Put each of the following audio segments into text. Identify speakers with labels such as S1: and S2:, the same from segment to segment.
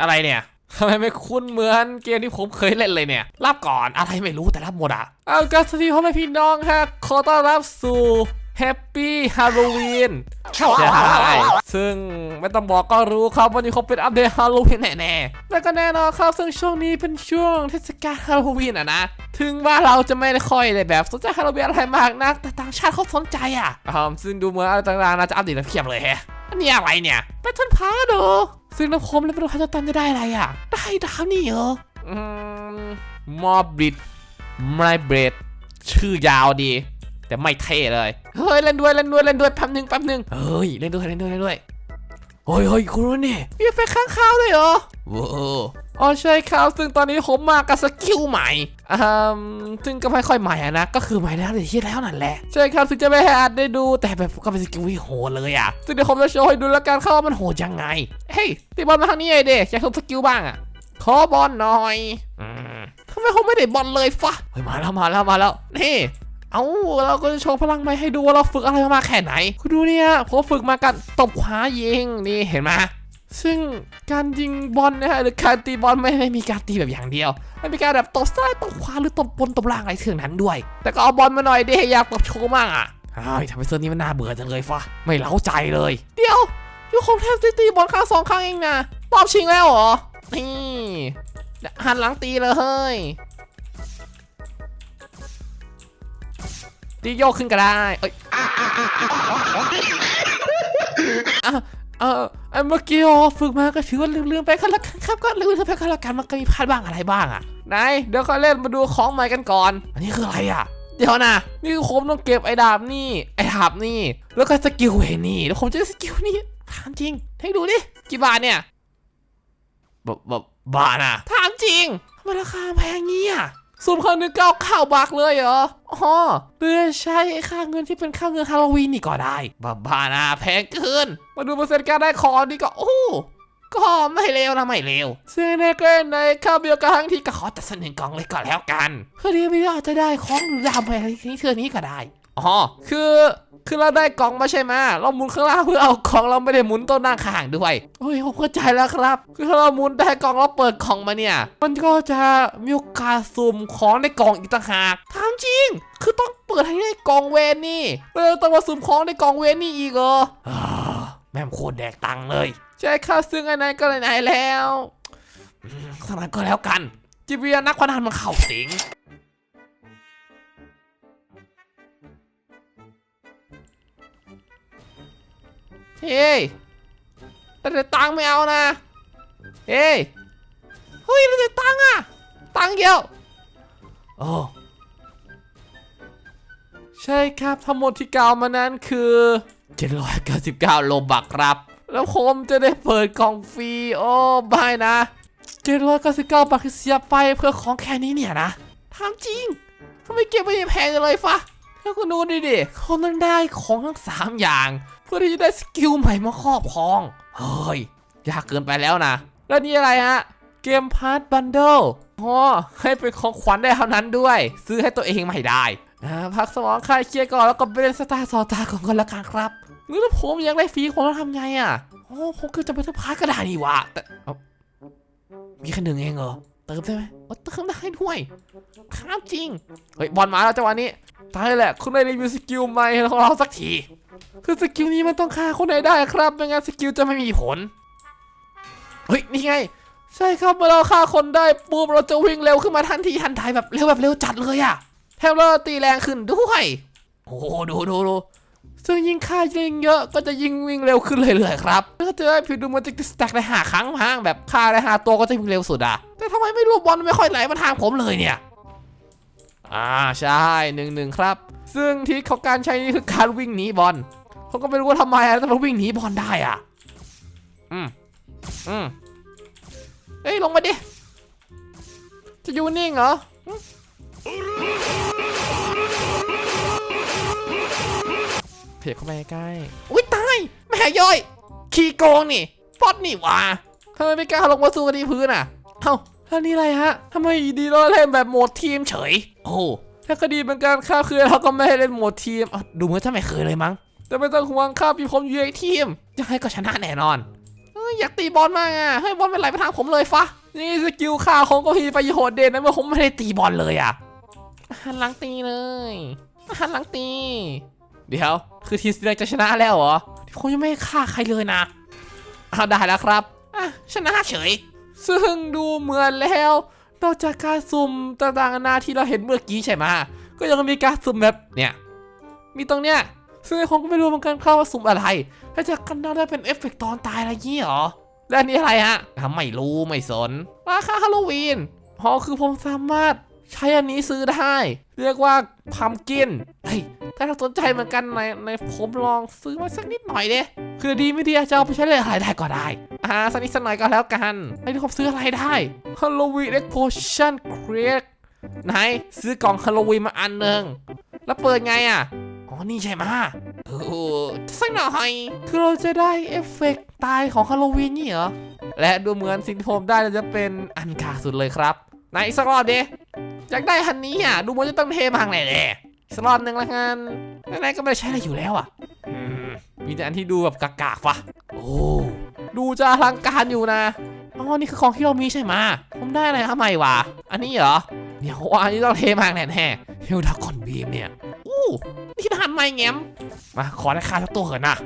S1: อะไรเนี่ยทำไมไม่คุ้นเหมือนเกมที่ผมเคยเล่นเลยเนี่ยรับก่อนอะไรไม่รู้แต่รับหมดอะเอาก็สวัสดีพ่อแม่พี่น้องฮะขอต้อนรับสู่แฮปปี้ฮาโลวีนใช่ซึ่งไม่ต้องบอกก็รู้ครับวันนี้เขาเป็นอัปเดตฮาโลวีนแน่ๆแล้วก็แน่นอนครับซึ่งช่วงนี้เป็นช่วงเทศกาลฮาโลวีนอะนะ ถึงว่าเราจะไม่ได้ค่อยเลยแบบสนใจฮาโลวีนอะไรมากนัก แต่ต่างชาติเขาสนใจอะอืมซึ่งดูเหมือนอะไรต่างๆน่าจะอัปเดตมาเพียบเลยแฮะ อันนี้อะไรเนี่ยแพทเทิร์นพาร์ดซึ่งน้ำคมแล้วไม่รู้พัชตันจะได้อะไรอะ ได้ดาวนี่เหรออืมมอบริดไมเบรดชื่อยาวดี แต่ไม่เท่เลย เฮ้ยเล่นด้วยเล่นด้วยเล่นด้วยแป๊บหนึงแป๊บหนึงเฮ้ยเล่นด้วยเล่นด้วยเล่นด้วยเฮ้ยเฮ้ยคุณรู้นี่มีเอฟเฟกต์ข้างข้าวด้วยเหรอว้าว อ๋อใช่ครับ ซึ่งตอนนี้ผมมากับสกิลใหม่อ่าซึ่งก็ไม่ค่อยใหม่นะ ก็คือใหม่แล้วเดี๋ยวที่แล้วนั่นแหละ ใช่ครับถึงจะไม่ให้อาจได้ดู แต่แบบก็เป็นสกิลที่โหดเลยอะซึ่งเดี๋ยวผมจะโชว์ให้ดูแล้วกันเข้าว่ามันโหดยังไง เฮ้ยตีบอลมาทางนี้ไอเด็กอยากทำสกิลบ้างอะขอบอลหน่อยอทำไมผมไม่ได้บอลเลยฟะเฮ้ยมาแล้วมาแล้วมาแล้ว นี่เอาเราก็จะโชว์พลังใหม่ให้ดูว่าเราฝึกอะไรมาแค่ไหน คุณดูเนี่ยผมฝึกมากันตบขวายิงนี่เห็นไหม ซึ่งการยิงบอลนะฮะหรือการตีบอลไม่ได้มีการตีแบบอย่างเดียว มันมีการแบบตบซ้ายตบขวาหรือตบบนตบล่างอะไรเถื่องนั้นด้วย แต่ก็เอาบอลมาหน่อยดิอยากตบโชว์มั่งอะอ้าวทำไมเสื้อนี้มันน่าเบื่อจังเลยฟะไม่เล้าใจเลย เดี๋ยวยูคงแทบจะตีบอลครั้งสองครั้งเองนะรอบชิงแล้วเหรอนี่หันหลังตีเลยเฮ้ยตีโยกขึ้นก็ได้เอ้ยเออ ไอ้เมื่อกี้อ๋อฝึกมาก็ถือว่าลืมๆไปก็แล้วกันครับก็ลืมไปก็แล้วกันมันก็มีพลาดบ้างอะไรบ้างอะไหนเดี๋ยวก็เล่นมาดูของใหม่กันก่อน อันนี้คืออะไรอะ เดี๋ยวนะ นี่คือผมต้องเก็บไอ้ดาบนี่ไอ้ดาบนี่ แล้วก็สกิลเวนี่แล้วผมจะได้สกิลนี่ถามจริงให้ดูดิกี่บาทเนี่ยบบบบาทนะถามจริงทำไมราคาแพงงี้อะ ซุ่มครั้งหนึงเก้าข้าวบักเลยเหรออ๋อเพื่อใช้ค่าเงินที่เป็นค่าเงินฮาโลวีนนี่ก็ได้บ้าบ้านะแพงเกิน มาดูเปอร์เซ็นต์การได้ของนี่ก็โอ้ก็ไม่เลวนะไม่เลวซึ่งในเกรนในข้าวเบียร์กทั้งที่ก็ขอตัดสักหนึ่งกล่องเลยก็แล้วกันเพื่อที่ไม่อาจจะได้ของหรือดำอะไรที่เทือนี้ก็ได้อ๋อคือ คือเราได้กล่องมาใช่ไหมเราหมุนข้างล่างเพื่อเอาของเราไม่ได้หมุนต้นหน้าข้างด้วยโอ้ยผมเข้าใจแล้วครับ คือถ้าเราหมุนได้กล่องเราเปิดกล่องมาเนี่ย มันก็จะมีโอกาสสุ่มของในกล่องอีกต่างหากถามจริง คือต้องเปิดให้ได้กล่องเวนนี่เออต้องมาสุ่มของในกล่องเวนนี่อีกเหรออ่าแม่งโคตรแดกตังค์เลย ใช่ค่ะซึ่งไอ้นายก็ไหนๆแล้วอืมสักนั้นก็แล้วกันจิเวียนักพนันมันเข้าสิง เฮ้ยแต่แต่ตังไม่เอานะ เฮ้ย เฮ้ยแต่ตังค์อะตังเดียวโอ้ใช่ครับทั้งหมดที่กล่าวมานั้นคือ 799 โลบักครับ แล้วผมจะได้เปิดกล่องฟรี โอ้บายนะ 799 บาทคือเสียไปเพื่อของแค่นี้เนี่ยนะถามจริงทำไมเก็บไม่แพงเลยฟะถ้าคุณดูดิดิเขามันได้ของทั้งสามอย่าง เพื่อที่จะได้สกิลใหม่มาครอบครองเฮ้ยยากเกินไปแล้วนะ แล้วนี่อะไรฮะ เกมพาร์ทบันเดิลอ๋อให้เป็นของขวัญได้เท่านั้นด้วย ซื้อให้ตัวเองไม่ได้อ่าพักสมองคลายเครียดก่อนแล้วก็ไปเล่นสตาร์สอตาก่อนกันละกันครับนี่ถ้าผมอยากได้ฟรีผมต้องทำไงอะโอ้ผมคือจะไปทุกพาร์ทก็ได้นี่วะแต่มีแค่หนึ่งเองเหรอเติมได้ไหมโอ้เติมได้ด้วยครับจริง เฮ้ยบอลมาแล้วจังหวะนี้ตายแหละ คุณได้รีวิวสกิลใหม่ของเราสักที คือสกิลนี้มันต้องฆ่าคนไหนได้ครับไม่งั้นสกิลจะไม่มีผล เฮ้ย นี่ไง ใช่ครับเมื่อเราฆ่าคนได้ปุ๊บเราจะวิ่งเร็วขึ้นมาทันทีทันใดแบบเร็วแบบเร็วจัดเลยอะแถมเราตีแรงขึ้นด้วยโอ้โหดูดูดูซึ่งยิ่งฆ่ายิงเยอะก็จะยิ่งวิ่งเร็วขึ้นเรื่อยๆครับถ้าเจอไอ้ผิดดูมันจะสแต็กได้หาครั้งพังแบบฆ่าได้หาตัวก็จะวิ่งเร็วสุดอะแต่ทำไมไม่รู้บอลไม่ค่อยไหลมาทางผมเลยเนี่ยอ่าใช่หนึ่งหนึ่งครับ ซึ่งที่เขาการใช้นี่คือการวิ่งหนีบอล เขาก็ไม่รู้ว่าทำไมอะแต่เราวิ่งหนีบอลได้อะ อืมอืมเอ้ยลงมาดิ จะอยู่นิ่งเหรออืมเพจเข้าไปใกล้ อุ้ยตาย แม่ย่อย ขี้โกงนี่ปอดนี่หว่าทำไมไม่กล้าลงมาสู้กันที่พื้นอะ เอ้าแล้วนี่อะไรฮะทำไมอยู่ดีเราเล่นแบบโหมดทีมเฉย โอ้ถ้าคดีเป็นการฆ่าคือเราก็ไม่ให้เล่นโหมดทีมอะดูเหมือนจะไม่เคยเลยมั้ง แต่ไม่ต้องห่วงครับพี่ผมอยู่ในทีมยังไงก็ชนะแน่นอนอยากตีบอลมากอะให้บอลเป็นไหลไปทางผมเลยฟะนี่สกิลข่าของก็มีปโยชน์เด่นนะเมื่อผมไม่ได้ตีบอลเลยอะหันหลังตีเลยหันหลังตี เดี๋ยว คือทีมสีแดงจะชนะแล้วเหรอผมยังไม่ฆ่าใครเลยนะเอาได้แล้วครับอะชนะเฉย ซึ่งดูเหมือนแล้วนอกจากการสุ่มต่างๆนานาที่เราเห็นเมื่อกี้ใช่ไหมก็ยังมีการสุ่มแบบเนี่ยมีตรงเนี้ย ซึ่งผมก็ไม่รู้เหมือนกันครับว่าสุ่มอะไรถ้าจากกันน่าได้เป็นเอฟเฟกต์ตอนตายอะไรงี้เหรอ และนนี้อะไรฮะอะไม่รู้ไม่สน ราคาฮาโลวีนพอคือผมสามารถใช้อันนี้ซื้อได้ เรียกว่าพัมกินเฮ้ยถ้าสนใจเหมือนกันในในผมลองซื้อมาสักนิดหน่อยเด้คือดีไม่ดีอาจจะเอาไปใช้เลยอะไรได้ก็ได้ อ่าสักนิดสักหน่อยก็แล้วกันไอ้ที่ผมซื้ออะไรได้ฮาโลวีนเอ็กโพชั่นเครียไหนซื้อกล่องฮาโลวีนมาอันหนึ่งแล้วเปิดไงอะ อ๋อ นี่ใช่ไหมะโอ้โหสักหน่อย คือเราจะได้เอฟเฟกต์ตายของฮาโลวีนนี่เหรอ และดูเหมือนสิ่งที่ผมได้จะเป็นอันกากสุดเลยครับไหนอีกสักรอบดิอยากได้คันนี้อะ ดูเหมันจะต้องเทมากแน่ๆอีกสักรอบหนึ่งละกันไหนๆก็ไม่ได้ใช้อะไรอยู่แล้วอะอืมมีแต่อันที่ดูแบบกากๆวะโอ้ดูจะอลังการอยู่นะอ๋อนี่คือของที่เรามีใช่ไหมะผมได้อะไรทำไมวะ อันนี้เหรอ เดี๋ยวว่าอันนี้ต้องเทมากแน่ๆเฮลดากอนบีมเนี่ย อู้ ที่ทำไมแง้มมาขอได้ค่าสักตัวเถอะนะ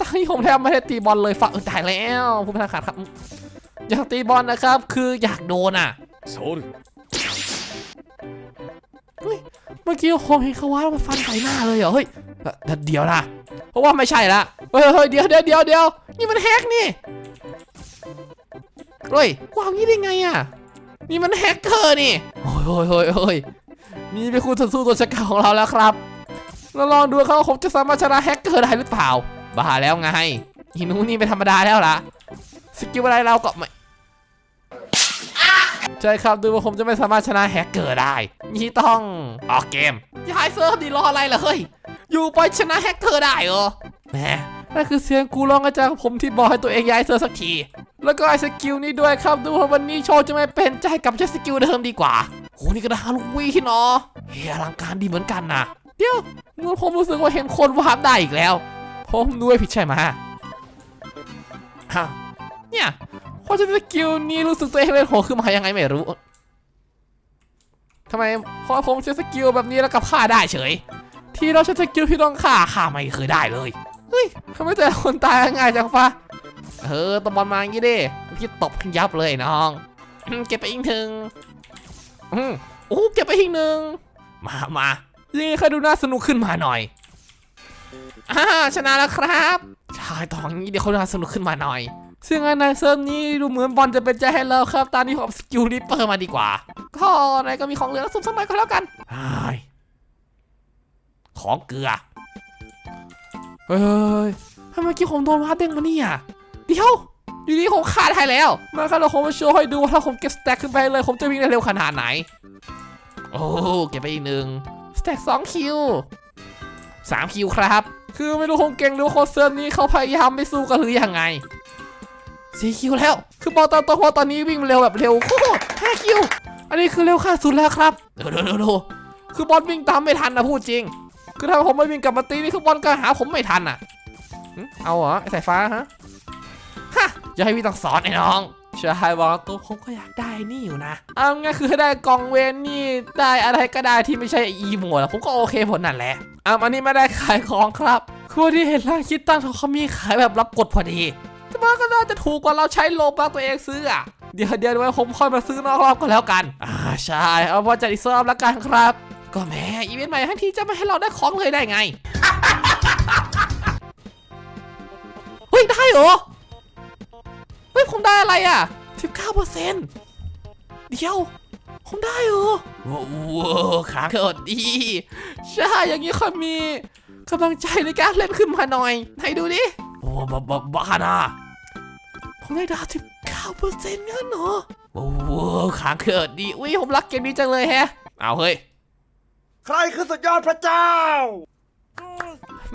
S1: ตอนนี้ผมแทบไม่ได้ตีบอลเลยฝักตายแล้วผู้พินักษาครับ อยากตีบอลนะครับ คืออยากโดนอะ
S2: โซล
S1: เมื่อกี้ผมเห็นเขาว่ามาฟันใส่หน้าเลยเหรอเฮ้ยเดี๋ยวนะเพราะว่าไม่ใช่ละเฮ้ยเดี๋ยวเดี๋ยวเดี๋ยวเดี๋ยวนี่มันแฮกนี่เฮ้ยว่างี้ได้ไงอะนี่มันแฮกเกอร์นี่โอ้ยโอ้ยโอ้ยนี่เป็นคู่ต่อสู้ตัวชะกาของเราแล้วครับ เราลองดูเขาผมจะสามารถชนะแฮกเกอร์ได้หรือเปล่า บ้าแล้วไงฮินูนี่เป็นธรรมดาแล้วล่ะ สกิลอะไรเราก็ไม่ใช่ครับดูว่าผมจะไม่สามารถชนะแฮกเกอร์ได้นี่ต้องออกเกมย้ายเซิร์ฟดีรออะไรล่ะเฮ้ย อยู่ไปชนะแฮกเกอร์ได้เหรอแหมนั่นคือเสียงกูร้องอาจารย์ผมที่บอกให้ตัวเองย้ายเซิร์ฟสักที แล้วก็ไอ้สกิลนี้ด้วยครับ ดูว่าวันนี้โชว์จะไม่เป็นใจกับใช้สกิลเดิมดีกว่าโหนี่ก็ด้ฮาโลวีนเนาะเฮ้ยอลังการดีเหมือนกันนะ เดี๋ยวเมื่อผมรู้สึกว่าเห็นคนวาร์ปได้อีกแล้ว ผมด้วยผิดใช่ไหมอ้าวเนี่ยพอจะสกิลนี้รู้สึกตัวเองเล่นโหขึ้นมายังไงไม่รู้ทำไมพอผมใช้สกิลแบบนี้แล้วกับฆ่าได้เฉย ที่เราใช้สกิลที่ต้องฆ่าฆ่าไม่เคยได้เลยเฮ้ยทำไมแต่คนตายง่ายจังฟะเออตบบอลมาอย่างนี้ดิพี่ตบยับเลยน้องเก็บไปอีกหนึ่งอืมโอ้เก็บไปอีกหนึ่งมามา นี่ค่อยดูน่าสนุกขึ้นมาหน่อยอ่าชนะแล้วครับใช่ตอนนี้เดี๋ยวเขาน่าสนุกขึ้นมาหน่อย ซึ่งอันในเซิร์ฟนี้ดูเหมือนบอลจะเป็นใจให้เราครับ ตอนนี้ผมสกิลริปเปอร์มาดีกว่า ก็ไหนก็มีของเหลือสุ่มสักหน่อยก็แล้วกันไอ้ายของเกลือ เฮ้ยทำไมเมื่อกี้ผมโดนวาร์ปเด้งมาเนี่ยเดี๋ยวอยู่ดีผมขาดให้แล้ว มาครับเราคงมาโชว์ให้ดูว่าถ้าผมเก็บสแต็กขึ้นไปเลย ผมจะวิ่งได้เร็วขนาดไหน โอ้ เก็บไปอีกหนึ่งส แต็กสองคิวสามคิวครับ คือไม่รู้คงเก่งหรือว่าโคเซิร์ฟนี้เขาพยายามไม่สู้กันหรือยังไงสี่คิวแล้ว คือบอกตามตรงว่าตอนนี้วิ่งเร็วแบบเร็วโคตรห้าคิว อันนี้คือเร็วขั้นสุดแล้วครับเดี๋ยวเดี๋ยวดี๋ยวเดี๋ยวคือบอลวิ่งตามไม่ทันนะพูดจริง คือถ้าผมไม่วิ่งกลับมาตีนี่คือบอลก็หาผมไม่ทันอะ เอาเหรอสายฟ้าฮะ ฮะอย่าให้พี่ต้องสอนไอ้น้อง ใช่บอกตัวผมก็อยากได้นี่อยู่นะเอาง่ายคือได้กล่องเวนนี่ได้อะไรก็ได้ที่ไม่ใช่อีโมดผมก็โอเคผลนั่นแหละเอะอันนี้ไม่ได้ขายของครับคือที่เห็นร้านคิดตั้งเขามีขายแบบรับกดพอดี แต่มันก็น่าจะถูกกว่าเราใช้โลบักตัวเองซื้ออะเดี๋ยวเดี๋ยวไว้ผมค่อยมาซื้อนอกรอบก็แล้วกันอ่าใช่เอาพอจัดอีกรอบแล้วกันครับ ก็แม่อีเวนต์ใหม่ทั้งทีจะไม่ให้เราได้ของเลยได้ไงเฮ้ยได้เหรอเฮ้ ยผมได้อะไรอะ19เปอร์เซ็นต์เดี๋ยว ผมได้เหรอว้าวขาเกิดดี ใช่ อย่างนี้ค่อยมีกำลังใจในการเล่นขึ้นมาหน่อย ให้ดูดิ โอ้บ้าบ้าบ้านะผมได้ดาวสิบเก้าเปอร์เซ็นต์งั้นเหรอโอ้โหขาเกิดดีอุ้ยผมรักเกมนี้จังเลยแฮะ เอาเฮ้ย
S2: ใครคือสุดยอดพระเจ้า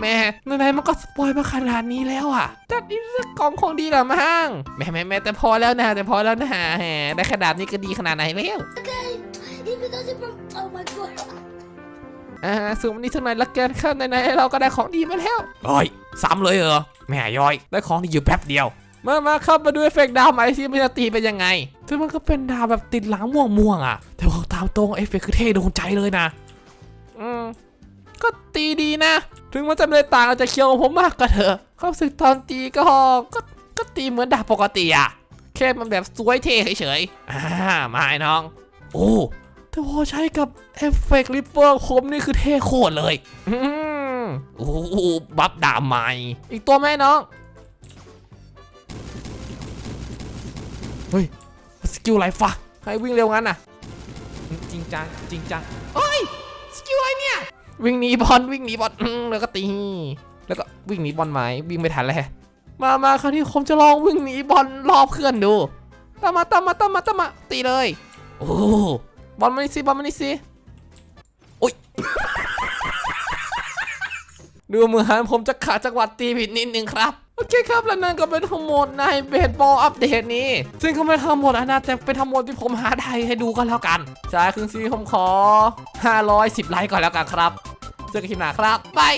S1: แม่ไหนๆมันก็สปอยมาขนาดนี้แล้วอะ จัดนี่เรื่องกล่องของดีเหรอมั้งแม่แม่แม่แต่พอแล้วนะแต่พอแล้วนะแหมได้ขนาดนี้ก็ดีขนาดไหนแล้ว
S3: Even though they from oh my god.
S1: อ่าสูงวันนี้สักหน่อยละกันครับไหนๆเราก็ได้ของดีมาแล้วโอ้ยซ้ำเลยเหรอแม่ย้อย ได้ของดีอยู่แป๊บเดียว มามาครับมาดูเอฟเฟกต์ดาวไหมซิมันจะตีเป็นยังไงซึ่งมันก็เป็นดาวแบบติดหลังม่วงม่วงๆอะ แต่บอกตามตรงเอฟเฟกต์คือเท่โดนใจเลยนะ อืม ก็ตีดีนะ ถึงมันจะไม่ต่างอาจจะเคียวผมมากก็เถอะความสึกตอนตีก็ก็ก็ตีเหมือนดาบปกติอะแค่มันแบบสวยเท่เฉยๆอ่ามาไอ้น้อง โอ้แต่พอใช้กับเอฟเฟกต์ริปเปอร์คมนี่คือเท่โคตรเลยอืมโอ้โบัฟดาบใหม่ อีกตัวไหมน้อง เฮ้ย สกิลอะไรฟะให้วิ่งเร็วงั้นน่ะ จริงจังจริงจังเฮ้ย สกิลอะไรเนี่ย วิ่งหนีบอลวิ่งหนีบอลแล้วก็ตี แล้วก็วิ่งหนีบอลไหมวิ่งไม่ทันเลยมามาคราวนี้ผมจะลองวิ่งหนีบอลรอบเพื่อนดูตามมาตามมาตามมาตามมาตีเลย โอ้บอลมานี่สิบอลมานี่สิอุ้ยดูเหมือนผมจะขาดจังหวะตีผิดนิดนึงครับ โอเคครับและนั่นก็เป็นทั้งหมดในเบสบอลอัปเดตนี้ ซึ่งก็ไม่ทั้งหมดอะนะแต่เป็นทั้งหมดที่ผมหาได้ให้ดูกันแล้วกันใช่คืนซีผมขอ 510 ไลค์ก่อนแล้วกันครับ เจอกันคลิปหน้าครับบาย